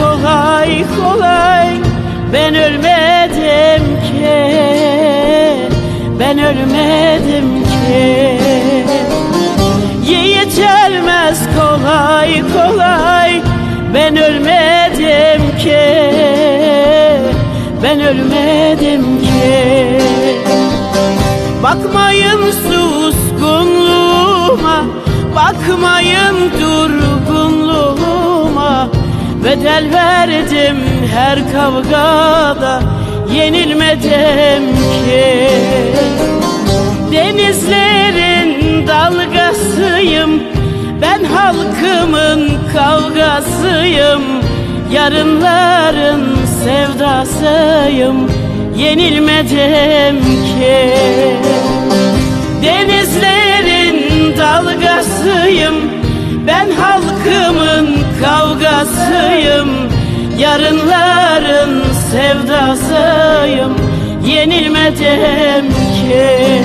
kolay kolay. Ben ölmedim ki. Ben ölmedim ki. Yiğit gelmez kolay kolay. Ben ölmedim ki. Ben ölmedim ki. Bakmayın suskunluğuma. Bakmayın dur Bedel verdim her kavgada Yenilmedim ki. Denizlerin dalgasıyım Ben halkımın kavgasıyım. Yarınların sevdasıyım Yenilmedim ki. Denizlerin dalgasıyım Yarınların sevdasıyım. Yenilmedim ki